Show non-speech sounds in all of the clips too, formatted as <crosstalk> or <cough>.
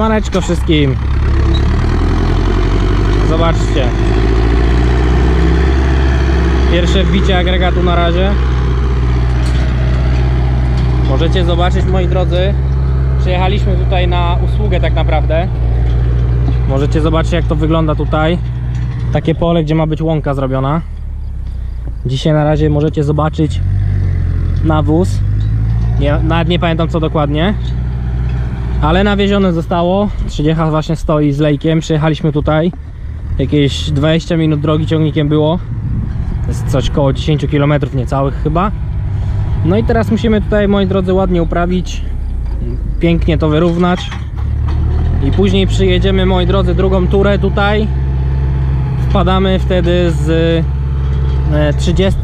Siemaneczko wszystkim. Zobaczcie. Pierwsze wbicie agregatu na razie. Możecie zobaczyć moi drodzy. Przyjechaliśmy tutaj na usługę tak naprawdę. Możecie zobaczyć jak to wygląda tutaj. Takie pole, gdzie ma być łąka zrobiona. Dzisiaj na razie możecie zobaczyć nawóz. Nie, nawet nie pamiętam co dokładnie. Ale nawiezione zostało. 30 właśnie stoi z lejkiem. Przyjechaliśmy tutaj. Jakieś 20 minut drogi ciągnikiem było. Jest coś koło 10 km niecałych chyba. No i teraz musimy tutaj, moi drodzy, ładnie uprawić. Pięknie to wyrównać. I później przyjedziemy, moi drodzy, drugą turę tutaj. Wpadamy wtedy z e, 30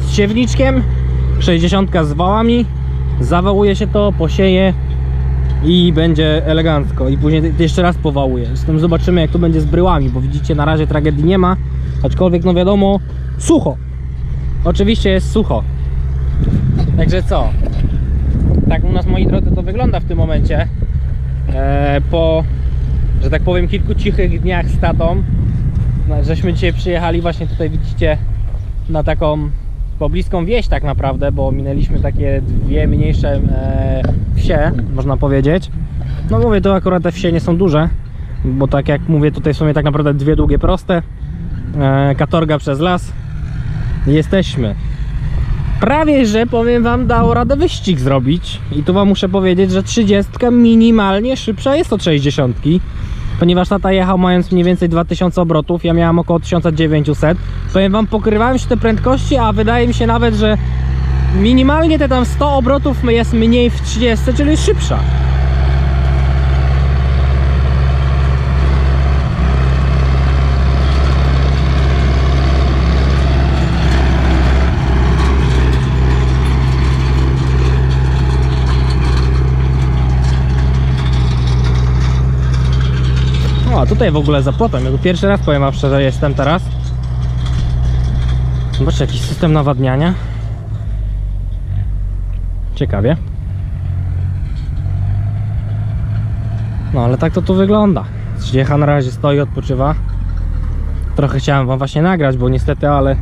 z siewniczkiem, 60 z wałami. Zawałuje się to, posieje i będzie elegancko. I później jeszcze raz powałuję. Zresztą zobaczymy jak to będzie z bryłami, bo widzicie na razie tragedii nie ma. Aczkolwiek no wiadomo, sucho. Oczywiście jest sucho. Także co? Tak u nas moi drodzy to wygląda w tym momencie. E, po, że tak powiem, kilku cichych dniach z tatą. No, żeśmy dzisiaj przyjechali właśnie tutaj widzicie na taką pobliską wieś tak naprawdę, bo minęliśmy takie dwie mniejsze e, wsie, można powiedzieć. No mówię, to akurat te wsie nie są duże, bo tak jak mówię, tutaj są tak naprawdę dwie długie proste, e, katorga przez las. Jesteśmy. Prawie, że powiem wam, dało radę wyścig zrobić i tu wam muszę powiedzieć, że 30 minimalnie szybsza jest od 60 ponieważ tata jechał mając mniej więcej 2000 obrotów, ja miałem około 1900. Powiem wam, pokrywałem się te prędkości, a wydaje mi się nawet, że minimalnie te tam 100 obrotów jest mniej w 30, czyli szybsza. A tutaj w ogóle za płotem. Ja tu pierwszy raz powiem wam szczerze jestem teraz. Zobaczcie, jakiś system nawadniania. Ciekawie. No ale tak to tu wygląda. Trzydziecha na razie stoi, odpoczywa. Trochę chciałem wam właśnie nagrać, bo niestety, ale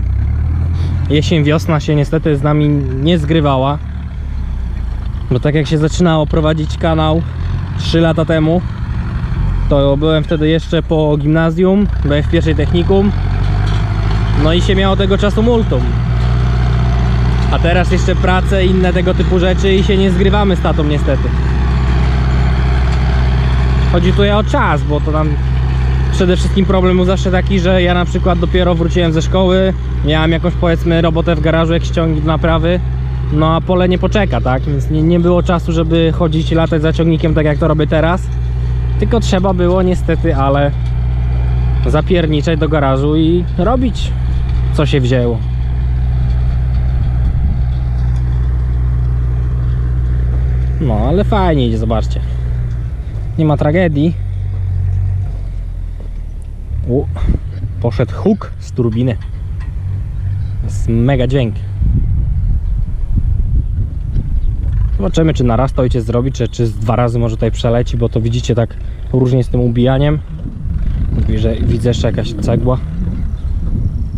jesień, wiosna się niestety z nami nie zgrywała. Bo tak jak się zaczynało prowadzić kanał 3 lata temu, to byłem wtedy jeszcze po gimnazjum, byłem w pierwszej technikum. No i się miało tego czasu multum. A teraz jeszcze prace inne tego typu rzeczy i się nie zgrywamy z tatą niestety. Chodzi tutaj o czas, bo to tam przede wszystkim problem był zawsze taki, że ja na przykład dopiero wróciłem ze szkoły, miałem jakąś powiedzmy robotę w garażu, jakieś ciągi do naprawy, no a pole nie poczeka, tak? Więc nie, nie było czasu, żeby chodzić i latać za ciągnikiem tak jak to robię teraz. Tylko trzeba było niestety, ale zapierniczać do garażu i robić co się wzięło. No, ale fajnie idzie, zobaczcie. Nie ma tragedii. U, poszedł huk z turbiny. Jest mega dźwięk. Zobaczymy, czy na raz to ojciec zrobi, czy, czy z dwa razy może tutaj przeleci, bo to widzicie tak różnie z tym ubijaniem. Mówi, że widzę jeszcze jakaś cegła.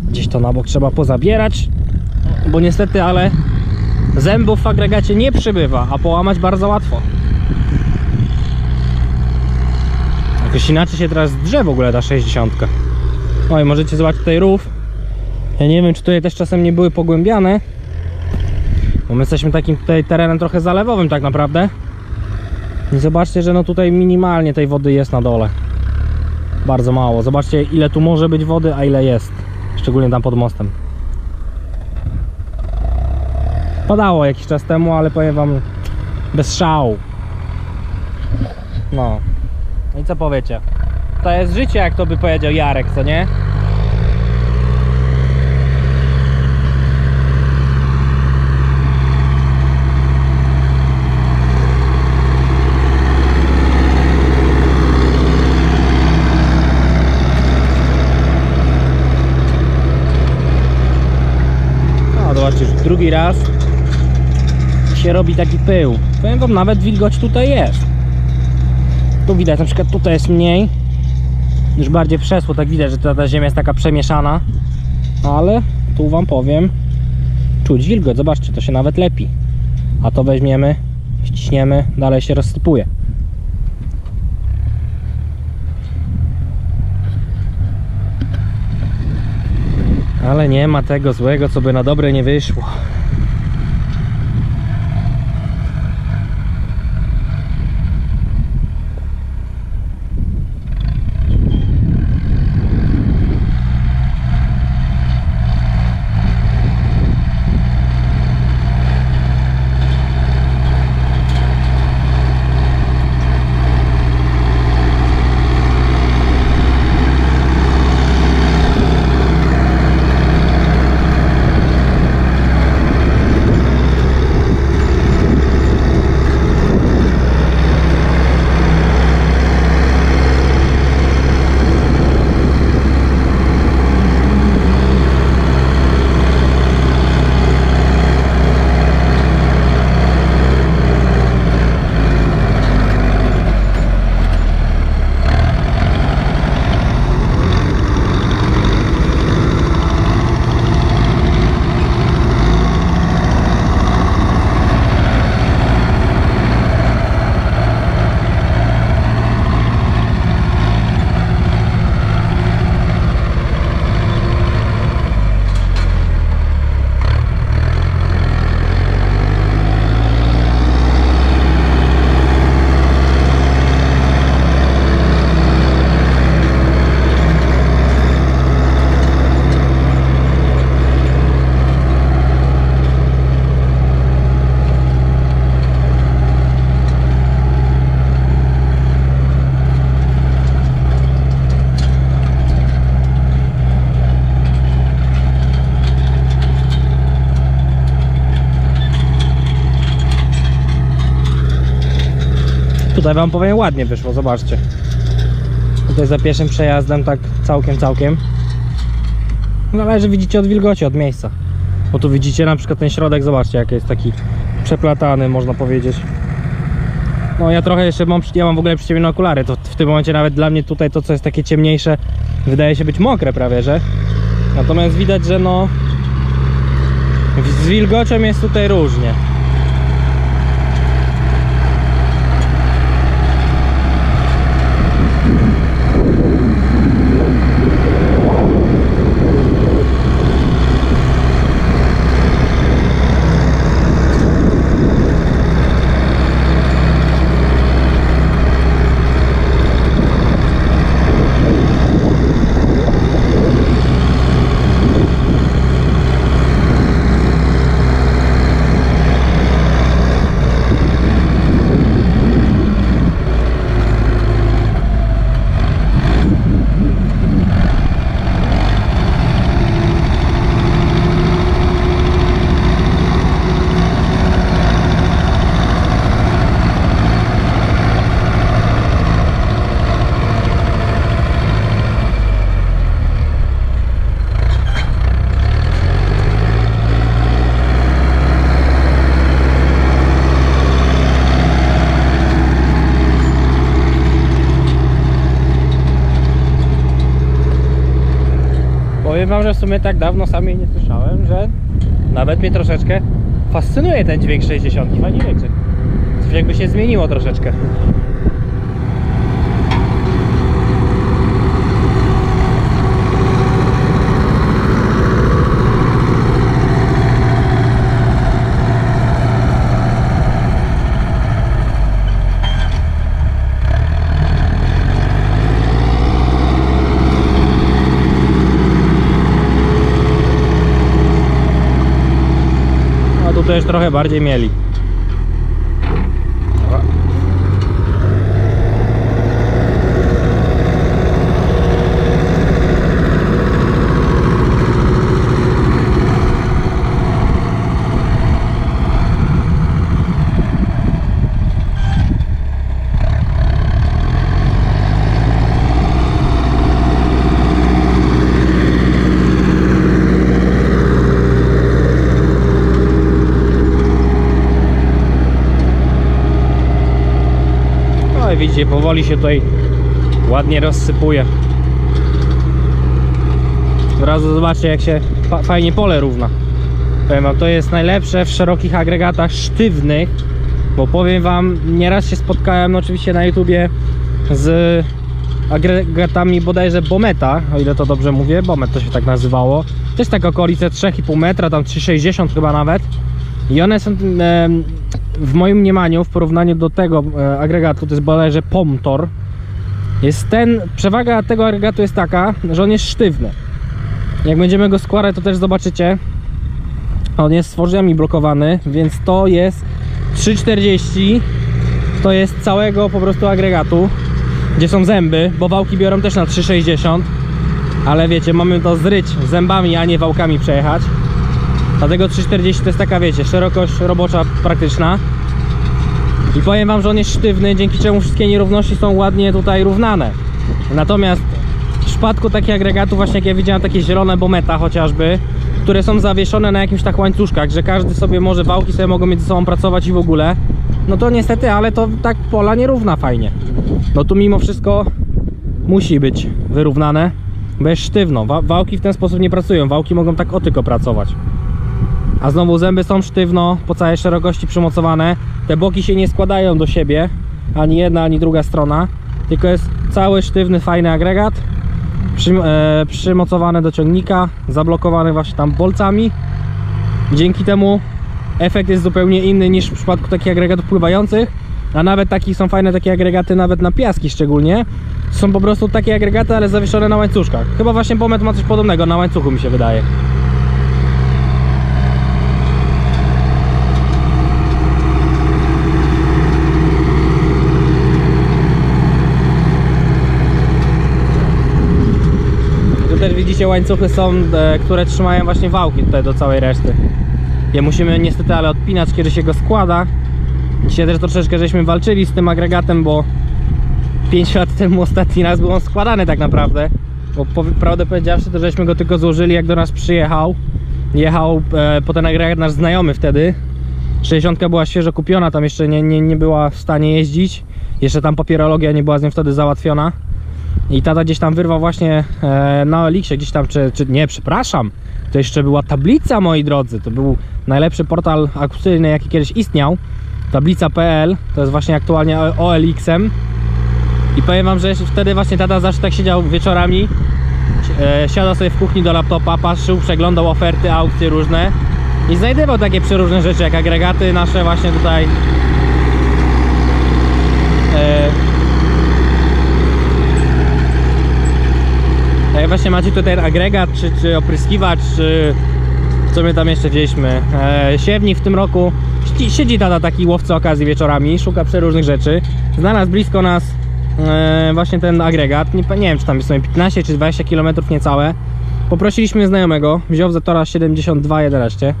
Gdzieś to na bok trzeba pozabierać, bo niestety, ale zębów w agregacie nie przybywa, a połamać bardzo łatwo. Jakoś inaczej się teraz drze w ogóle ta 60. No możecie zobaczyć tutaj rów. Ja nie wiem, czy tutaj też czasem nie były pogłębiane. Bo my jesteśmy takim tutaj terenem trochę zalewowym tak naprawdę. I zobaczcie, że no tutaj minimalnie tej wody jest na dole. Bardzo mało. Zobaczcie ile tu może być wody, a ile jest. Szczególnie tam pod mostem. Padało jakiś czas temu, ale powiem wam bez szału. No. No i co powiecie? To jest życie, jak to by powiedział Jarek, co nie? No zobaczcie, już drugi raz się robi taki pył. Powiem wam, nawet wilgoć tutaj jest. Tu widać, na przykład tutaj jest mniej. Już bardziej przesło, tak widać, że ta, ta ziemia jest taka przemieszana. Ale tu wam powiem, czuć wilgoć, zobaczcie, to się nawet lepi. A to weźmiemy, ściśniemy, dalej się rozsypuje. Ale nie ma tego złego, co by na dobre nie wyszło. Tutaj wam powiem ładnie wyszło, zobaczcie. Tutaj za pierwszym przejazdem tak całkiem, całkiem. Zależy widzicie od wilgoci, od miejsca. Bo tu widzicie na przykład ten środek, zobaczcie jak jest taki przeplatany, można powiedzieć. No ja trochę jeszcze mam, ja mam w ogóle przyciemnione okulary, to w tym momencie nawet dla mnie tutaj to co jest takie ciemniejsze wydaje się być mokre prawie, że natomiast widać, że no z wilgocią jest tutaj różnie. Powiem wam, że w sumie tak dawno sam jej nie słyszałem, że nawet mnie troszeczkę fascynuje ten dźwięk 60. Fajnie jakby się zmieniło troszeczkę. A tu też trochę bardziej mieli. Widzicie, powoli się tutaj ładnie rozsypuje. Razu zobaczcie jak się fa- fajnie pole równa. Powiem wam, to jest najlepsze w szerokich agregatach sztywnych, bo powiem wam, nieraz się spotkałem no oczywiście na YouTubie z agregatami bodajże Bometa, o ile to dobrze mówię, Bomet to się tak nazywało. Też tak okolice 3,5 metra, tam 3,60 chyba nawet. I one są em, w moim mniemaniu w porównaniu do tego e, agregatu, to jest bodajże Pomtor, jest ten, przewaga tego agregatu jest taka, że on jest sztywny. Jak będziemy go składać, to też zobaczycie. On jest z tworzeniami blokowany, więc to jest 3,40 to jest całego po prostu agregatu, gdzie są zęby, bo wałki biorą też na 3,60 ale wiecie, mamy to zryć zębami, a nie wałkami przejechać. Dlatego 3,40 to jest taka, wiecie, szerokość robocza praktyczna. I powiem wam, że on jest sztywny, dzięki czemu wszystkie nierówności są ładnie tutaj równane. Natomiast w przypadku takich agregatów, właśnie jak ja widziałem takie zielone bometa chociażby, które są zawieszone na jakimś tak łańcuszkach, że każdy sobie może, wałki sobie mogą między sobą pracować i w ogóle, no to niestety, ale to tak pola nie równa fajnie. No tu mimo wszystko musi być wyrównane, bo jest sztywno. Wa- wałki w ten sposób nie pracują, wałki mogą tak o tylko pracować. A znowu zęby są sztywno, po całej szerokości przymocowane. Te boki się nie składają do siebie, ani jedna, ani druga strona. Tylko jest cały sztywny, fajny agregat. Przy, e, przymocowany do ciągnika, zablokowany właśnie tam bolcami. Dzięki temu efekt jest zupełnie inny niż w przypadku takich agregatów pływających. A nawet takich są fajne takie agregaty, nawet na piaski szczególnie. Są po prostu takie agregaty, ale zawieszone na łańcuszkach. Chyba właśnie Pomet ma coś podobnego, na łańcuchu mi się wydaje. Widzicie łańcuchy są, e, które trzymają właśnie wałki tutaj do całej reszty. Je musimy niestety ale odpinać, kiedy się go składa. Dzisiaj też troszeczkę żeśmy walczyli z tym agregatem, bo 5 lat temu ostatni raz był on składany tak naprawdę. Bo prawdę powiedziawszy, to żeśmy go tylko złożyli jak do nas przyjechał. Jechał e, po ten agregat nasz znajomy wtedy. 60 była świeżo kupiona, tam jeszcze nie, nie, nie była w stanie jeździć. Jeszcze tam papierologia nie była z nią wtedy załatwiona. I tata gdzieś tam wyrwał właśnie e, na Elixie, gdzieś tam, czy, czy nie, przepraszam, to jeszcze była tablica, moi drodzy. To był najlepszy portal aukcyjny, jaki kiedyś istniał. Tablica.pl to jest właśnie aktualnie OLX-em. I powiem wam, że jeszcze wtedy właśnie tata zawsze tak siedział wieczorami. E, siadał sobie w kuchni do laptopa, patrzył, przeglądał oferty, aukcje różne. I znajdywał takie przeróżne rzeczy, jak agregaty nasze właśnie tutaj. E, Tak jak właśnie macie tutaj agregat, czy, czy opryskiwacz, czy co my tam jeszcze wzięliśmy. E, siewnik w tym roku. Siedzi, tata taki łowca okazji wieczorami, szuka przeróżnych rzeczy. Znalazł blisko nas e, właśnie ten agregat. Nie, nie wiem, czy tam jest sobie 15 czy 20 km niecałe. Poprosiliśmy znajomego, wziął za tora 72,11.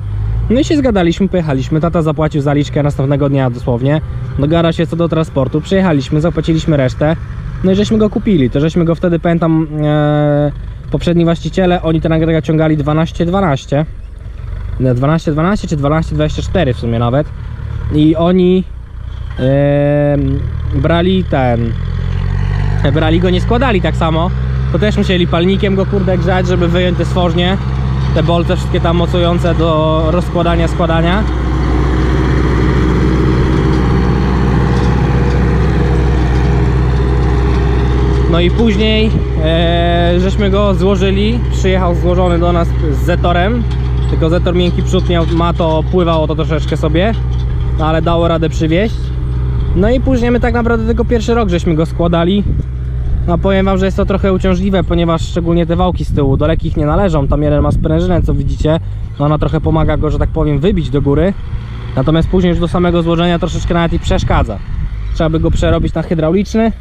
No i się zgadaliśmy, pojechaliśmy. Tata zapłacił zaliczkę następnego dnia dosłownie. Dogara się co do transportu. Przyjechaliśmy, zapłaciliśmy resztę. No i żeśmy go kupili. To żeśmy go wtedy, pamiętam, e, poprzedni właściciele, oni ten agregat ciągali 12-12. 12-12 czy 12-24 w sumie nawet. I oni e, brali ten. Brali go, nie składali tak samo. To też musieli palnikiem go kurde grzać, żeby wyjąć te stworznie. Te bolce wszystkie tam mocujące do rozkładania, składania. No i później e, żeśmy go złożyli. Przyjechał złożony do nas z Zetorem. Tylko Zetor miękki przód miał, ma to, pływało to troszeczkę sobie. No ale dało radę przywieźć. No i później my tak naprawdę tylko pierwszy rok żeśmy go składali. No powiem wam, że jest to trochę uciążliwe, ponieważ szczególnie te wałki z tyłu do lekkich nie należą. Tam jeden ma sprężynę, co widzicie. No ona trochę pomaga go, że tak powiem, wybić do góry. Natomiast później już do samego złożenia troszeczkę nawet i przeszkadza. Trzeba by go przerobić na hydrauliczny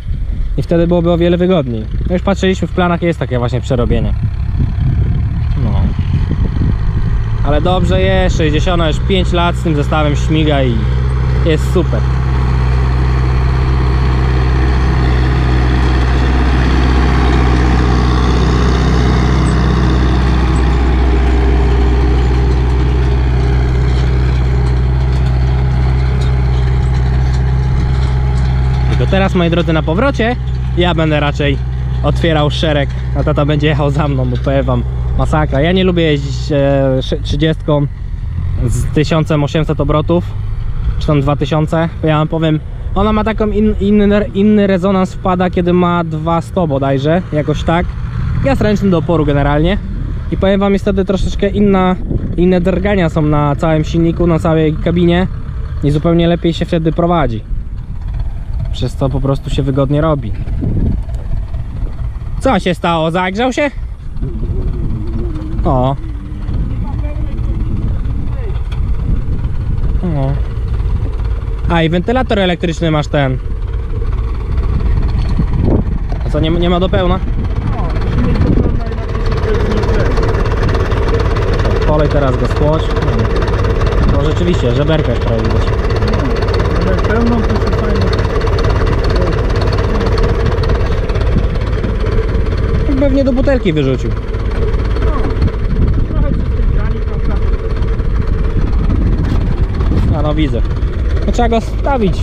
i wtedy byłoby o wiele wygodniej. No już patrzyliśmy w planach, jest takie właśnie przerobienie. No. Ale dobrze jest, 60 już 5 lat z tym zestawem śmiga i jest super. Teraz, moi drodzy, na powrocie ja będę raczej otwierał szereg, a tata będzie jechał za mną, bo powiem wam, masakra. Ja nie lubię jeździć e, szy- 30 z 1800 obrotów, czy tam 2000, bo ja wam powiem, ona ma taką in, inny, inny rezonans wpada, kiedy ma 200 bodajże, jakoś tak. Gaz ręczny do oporu generalnie. I powiem wam, jest wtedy troszeczkę inna, inne drgania są na całym silniku, na całej kabinie i zupełnie lepiej się wtedy prowadzi. Przez to po prostu się wygodnie robi. Co się stało? Zagrzał się? O. O. A i wentylator elektryczny masz ten. A co, nie, nie ma do pełna? Polej teraz go spłoć. No rzeczywiście, żeberka prawie widać. Jak pełną to się fajnie. Pewnie do butelki wyrzucił. A no widzę. No trzeba go stawić.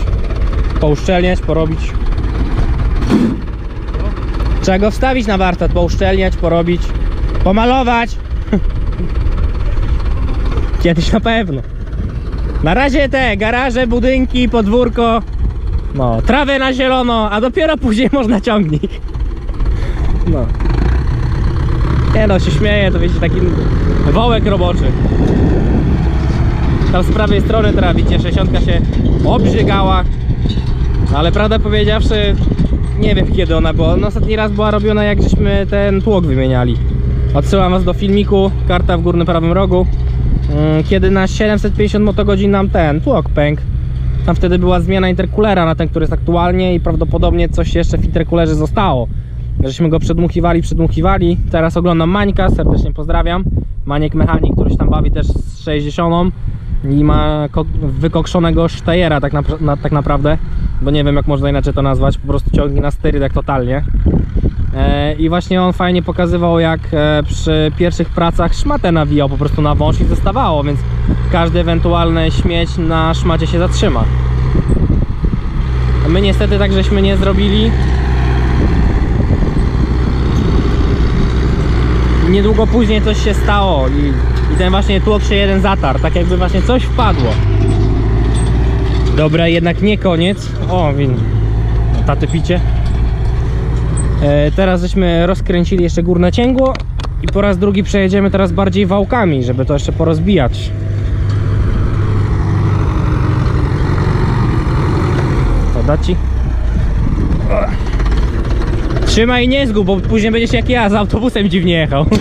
Pouszczelniać, porobić. Trzeba go wstawić na warsztat, pouszczelniać, porobić, pomalować. <laughs> Kiedyś na pewno. Na razie te garaże, budynki, podwórko. No, trawę na zielono, a dopiero później <laughs> można ciągnik. No. Nie no, się śmieję, to wiecie, taki wołek roboczy. Tam z prawej strony teraz widzicie 60 się obrzygała. Ale prawdę powiedziawszy, nie wiem kiedy ona była. No ostatni raz była robiona jak żeśmy ten tłok wymieniali. Odsyłam was do filmiku, karta w górnym prawym rogu. Mm, Kiedy na 750 motogodzin nam ten tłok pękł. Tam wtedy była zmiana interkulera na ten, który jest aktualnie i prawdopodobnie coś jeszcze w interkulerze zostało. Żeśmy go przedmuchiwali, przedmuchiwali. Teraz oglądam Mańka, serdecznie pozdrawiam. Maniek mechanik, który się tam bawi też z 60 i ma ko- wykokszonego Steyera tak, napra- na, tak naprawdę, bo nie wiem jak można inaczej to nazwać, po prostu ciągnie na sterydek totalnie. E, I właśnie on fajnie pokazywał jak e, przy pierwszych pracach szmatę nawijał po prostu na wąż i zostawało, więc każdy ewentualny śmieć na szmacie się zatrzyma. My niestety tak żeśmy nie zrobili. Niedługo później coś się stało i, i ten właśnie tłok jeden zatarł, tak jakby właśnie coś wpadło. Dobra, jednak nie koniec. O, win. Taty picie. E, teraz żeśmy rozkręcili jeszcze górne cięgło i po raz drugi przejedziemy teraz bardziej wałkami, żeby to jeszcze porozbijać. To da ci? Trzymaj i nie zgub, bo później będziesz jak ja z autobusem dziwnie jechał. <laughs>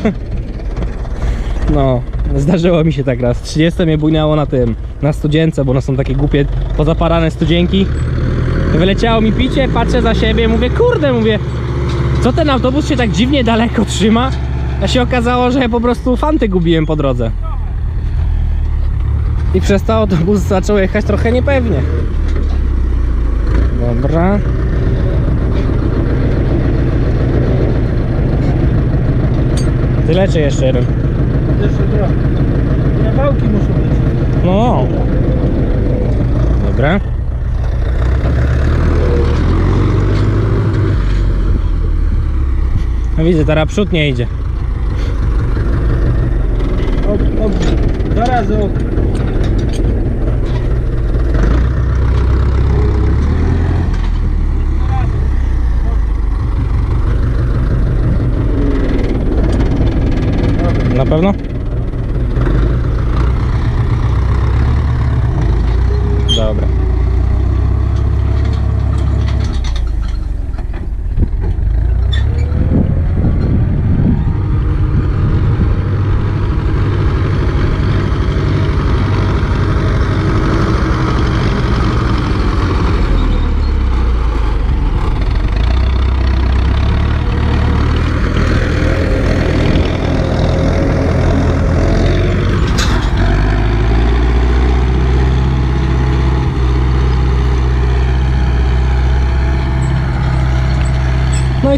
No, zdarzyło mi się tak raz. 30 mnie bujnęło na tym, na studzience, bo one są takie głupie, pozaparane studzienki. Wyleciało mi picie, patrzę za siebie, mówię, kurde, mówię, co ten autobus się tak dziwnie daleko trzyma? A się okazało, że ja po prostu fanty gubiłem po drodze. I przez to autobus zaczął jechać trochę niepewnie. Dobra. Tyle czy jeszcze jeden? Jeszcze dwa. Nie, wałki muszą być. No. Dobra. No widzę, teraz przód nie idzie. Ok, ok. Dwa razy ok. Na pewno? Dobra.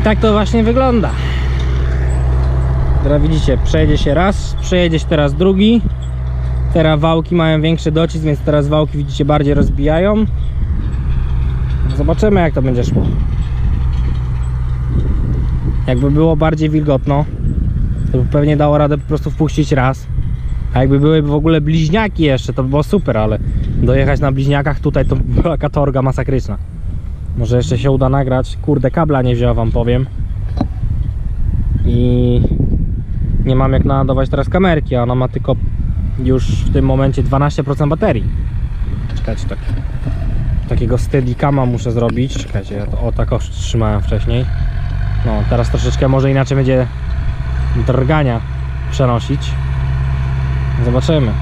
I tak to właśnie wygląda. Teraz widzicie, przejedzie się raz, przejedzie się teraz drugi. Teraz wałki mają większy docisk, więc teraz wałki widzicie bardziej rozbijają. Zobaczymy jak to będzie szło. Jakby było bardziej wilgotno, to by pewnie dało radę po prostu wpuścić raz. A jakby były w ogóle bliźniaki jeszcze, to by było super, ale dojechać na bliźniakach tutaj to by <laughs> była katorga masakryczna. Może jeszcze się uda nagrać. Kurde, kabla nie wzięła wam powiem. I nie mam jak naładować teraz kamerki, a ona ma tylko już w tym momencie 12% baterii. Czekajcie, tak. Takiego steadicama muszę zrobić. Czekajcie, ja to o tak trzymałem wcześniej. No, teraz troszeczkę może inaczej będzie drgania przenosić. Zobaczymy.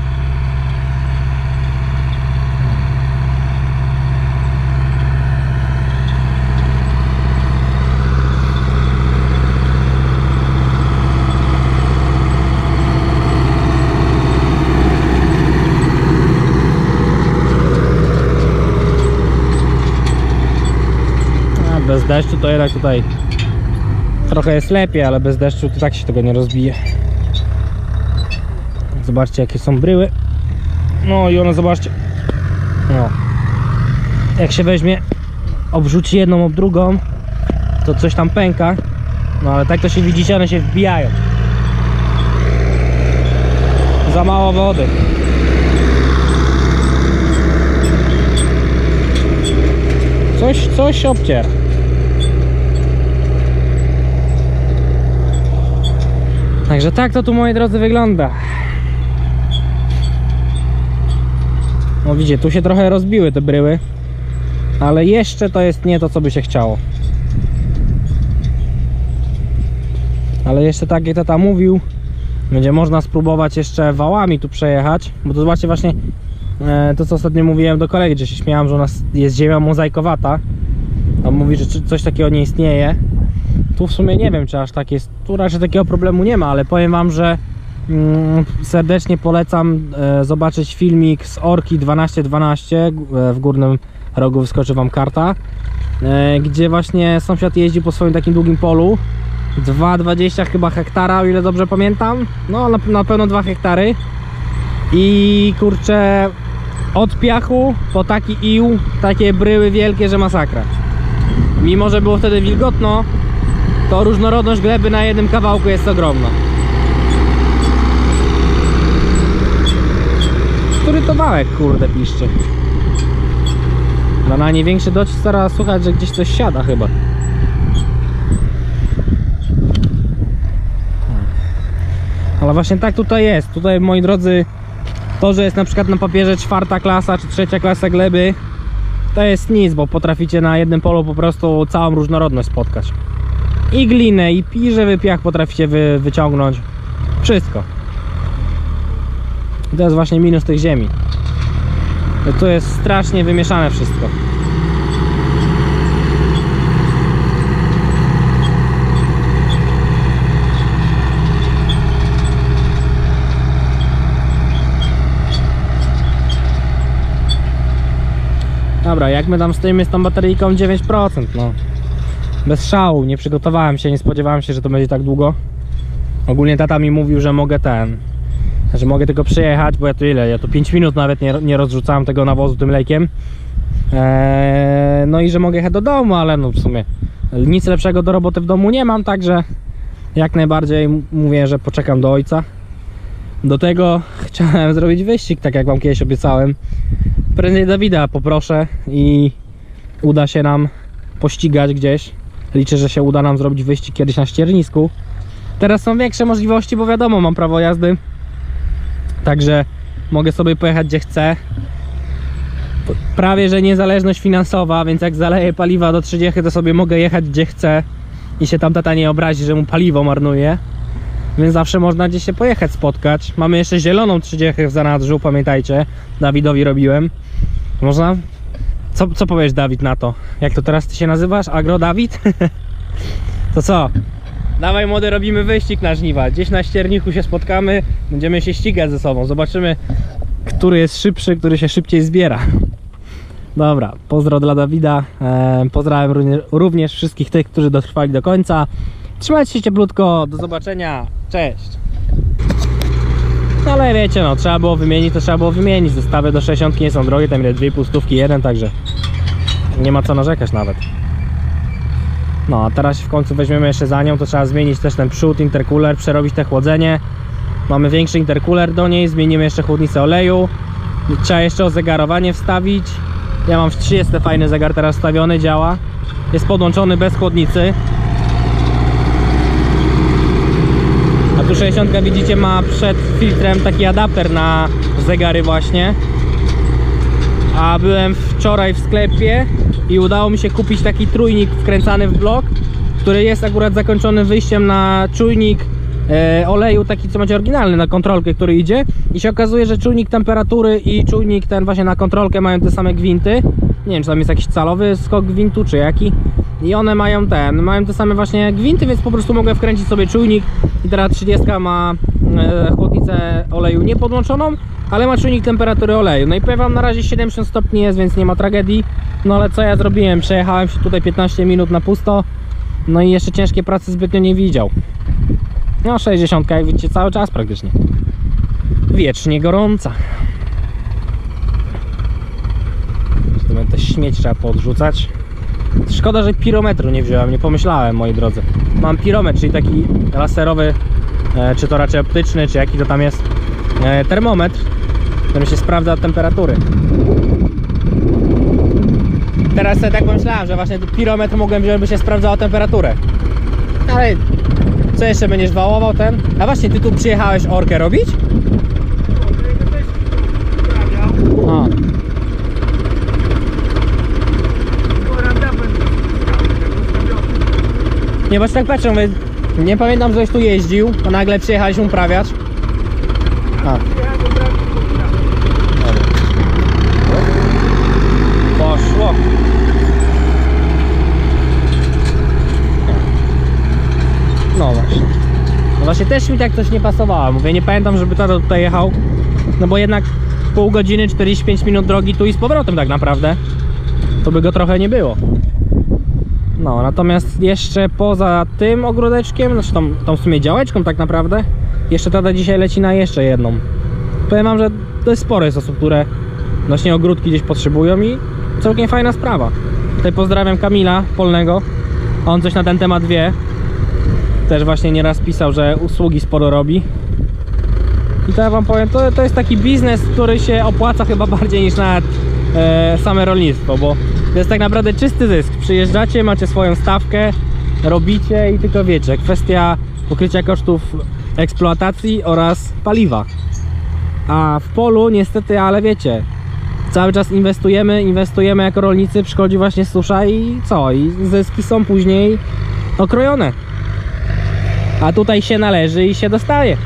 Bez deszczu to jednak tutaj trochę jest lepiej, ale bez deszczu to tak się tego nie rozbije. Zobaczcie jakie są bryły. No i one zobaczcie. No. Jak się weźmie, obrzuci jedną ob drugą, to coś tam pęka. No ale tak to się widzicie, one się wbijają. Za mało wody. Coś, coś obciera. Także tak to tu moi drodzy wygląda. No widzicie, tu się trochę rozbiły te bryły, ale jeszcze to jest nie to, co by się chciało. Ale jeszcze tak jak tata mówił, będzie można spróbować jeszcze wałami tu przejechać, bo to zobaczcie właśnie e, to, co ostatnio mówiłem do kolegi, że się śmiałam, że u nas jest ziemia mozaikowata. On mówi, że coś takiego nie istnieje. Tu w sumie nie wiem, czy aż tak jest. Tu raczej takiego problemu nie ma, ale powiem Wam, że mm, serdecznie polecam e, zobaczyć filmik z Orki 1212. G- e, W górnym rogu wyskoczy Wam karta, e, gdzie właśnie sąsiad jeździ po swoim takim długim polu. 2,20 chyba hektara, o ile dobrze pamiętam. No, na, na pewno 2 hektary. I kurczę, od piachu po taki ił, takie bryły wielkie, że masakra. Mimo, że było wtedy wilgotno, to różnorodność gleby na jednym kawałku jest ogromna. Który to wałek, kurde, piszczy? No na największy docisk teraz słychać, że gdzieś coś siada chyba. Ale właśnie tak tutaj jest. Tutaj, moi drodzy, to, że jest na przykład na papierze czwarta klasa czy trzecia klasa gleby, to jest nic, bo potraficie na jednym polu po prostu całą różnorodność spotkać. I glinę, i piżewy piach potraficie wy, wyciągnąć. Wszystko. I to jest właśnie minus tych ziemi. Tu jest strasznie wymieszane wszystko. Dobra, jak my tam stoimy z tą bateryjką 9%, no. Bez szału, nie przygotowałem się, nie spodziewałem się, że to będzie tak długo. Ogólnie tata mi mówił, że mogę ten, że mogę tylko przyjechać, bo ja tu ile, ja tu 5 minut nawet nie, nie rozrzucałem tego nawozu tym lejkiem. Eee, no i że mogę jechać do domu, ale no w sumie nic lepszego do roboty w domu nie mam, także jak najbardziej mówię, że poczekam do ojca. Do tego <laughs> chciałem zrobić wyścig, tak jak wam kiedyś obiecałem. Prędzej Dawida poproszę i uda się nam pościgać gdzieś. Liczę, że się uda nam zrobić wyścig kiedyś na ściernisku. Teraz są większe możliwości, bo wiadomo, mam prawo jazdy. Także mogę sobie pojechać gdzie chcę. Prawie, że niezależność finansowa, więc jak zaleję paliwa do 30, to sobie mogę jechać gdzie chcę i się tam tata nie obrazi, że mu paliwo marnuje. Więc zawsze można gdzieś się pojechać spotkać. Mamy jeszcze zieloną 30 w zanadrzu, pamiętajcie. Dawidowi robiłem. Można? Co, co powiesz Dawid na to? Jak to teraz ty się nazywasz? Agro Dawid? <laughs> to co? Dawaj młody, robimy wyścig na żniwa. Gdzieś na ścierniku się spotkamy, będziemy się ścigać ze sobą. Zobaczymy, który jest szybszy, który się szybciej zbiera. <laughs> Dobra, pozdro dla Dawida. Pozdrawiam również wszystkich tych, którzy dotrwali do końca. Trzymajcie się cieplutko, do zobaczenia. Cześć. No ale wiecie, no trzeba było wymienić, to trzeba było wymienić. Zestawy do 60 nie są drogie, tam ile 2,5 stówki jeden, także nie ma co narzekać nawet. No, a teraz w końcu weźmiemy jeszcze za nią, to trzeba zmienić też ten przód, intercooler, przerobić te chłodzenie. Mamy większy intercooler do niej, zmienimy jeszcze chłodnicę oleju. Trzeba jeszcze ozegarowanie wstawić. Ja mam w 30 fajny zegar teraz wstawiony, działa. Jest podłączony bez chłodnicy. A tu 60 widzicie ma przed filtrem taki adapter na zegary właśnie. A byłem wczoraj w sklepie i udało mi się kupić taki trójnik wkręcany w blok, który jest akurat zakończony wyjściem na czujnik e, oleju, taki co macie oryginalny na kontrolkę, który idzie i się okazuje, że czujnik temperatury i czujnik ten właśnie na kontrolkę mają te same gwinty. Nie wiem, czy tam jest jakiś calowy skok gwintu, czy jaki. I one mają ten, mają te same właśnie gwinty, więc po prostu mogę wkręcić sobie czujnik i teraz 30 ma e, chłodnicę oleju niepodłączoną, ale ma czujnik temperatury oleju. No i powiem wam, na razie 70 stopni jest, więc nie ma tragedii. No ale co ja zrobiłem? Przejechałem się tutaj 15 minut na pusto, no i jeszcze ciężkiej pracy zbytnio nie widział. No 60 jak widzicie cały czas praktycznie. Wiecznie gorąca. Będę też śmieć trzeba podrzucać. Szkoda, że pirometru nie wziąłem, nie pomyślałem moi drodzy. Mam pirometr, czyli taki laserowy, e, czy to raczej optyczny, czy jaki to tam jest e, termometr, którym się sprawdza temperatury. Teraz sobie tak pomyślałem, że właśnie pirometr mogłem wziąć, by się sprawdzało temperaturę. Ale co jeszcze będziesz wałował ten? A właśnie, ty tu przyjechałeś orkę robić? Nie, bo tak patrzę, nie pamiętam, żeś tu jeździł, a nagle przyjechałeś uprawiać. A. Poszło. No właśnie. No właśnie też mi tak coś nie pasowało. Mówię, nie pamiętam, żeby tata tutaj jechał. No bo jednak pół godziny, 45 minut drogi tu i z powrotem tak naprawdę. To by go trochę nie było. No, natomiast jeszcze poza tym ogródeczkiem, znaczy tą, tą w sumie działeczką tak naprawdę, jeszcze tata dzisiaj leci na jeszcze jedną. Powiem wam, że dość sporo jest osób, które właśnie ogródki gdzieś potrzebują i całkiem fajna sprawa. Tutaj pozdrawiam Kamila Polnego, on coś na ten temat wie. Też właśnie nieraz pisał, że usługi sporo robi. I to ja wam powiem, to, to jest taki biznes, który się opłaca chyba bardziej niż nawet e, same rolnictwo, bo to jest tak naprawdę czysty zysk. Przyjeżdżacie, macie swoją stawkę, robicie i tylko wiecie, kwestia pokrycia kosztów eksploatacji oraz paliwa. A w polu niestety, ale wiecie, cały czas inwestujemy, inwestujemy jako rolnicy, przychodzi właśnie susza i co? I zyski są później okrojone. A tutaj się należy i się dostaje.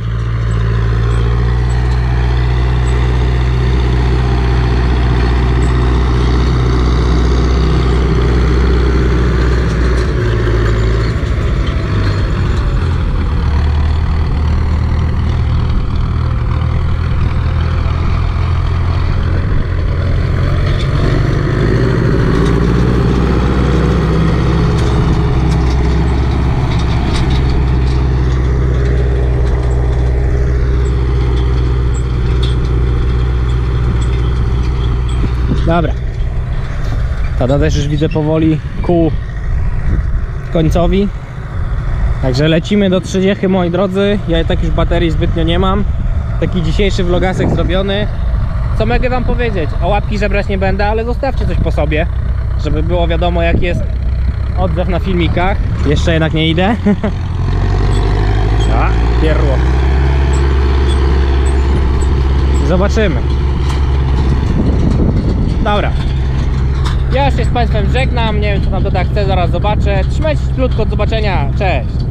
Dobra. Tada też już widzę powoli ku końcowi. Także lecimy do 30 moi drodzy. Ja i tak już baterii zbytnio nie mam. Taki dzisiejszy vlogasek zrobiony. Co mogę wam powiedzieć? O łapki żebrać nie będę, ale zostawcie coś po sobie, żeby było wiadomo jaki jest odzew na filmikach. Jeszcze jednak nie idę. <laughs> A, pierło. Zobaczymy. Dobra. Ja już się z Państwem żegnam. Nie wiem, co tam doda chcę, zaraz zobaczę. Trzymajcie się krótko, do zobaczenia. Cześć.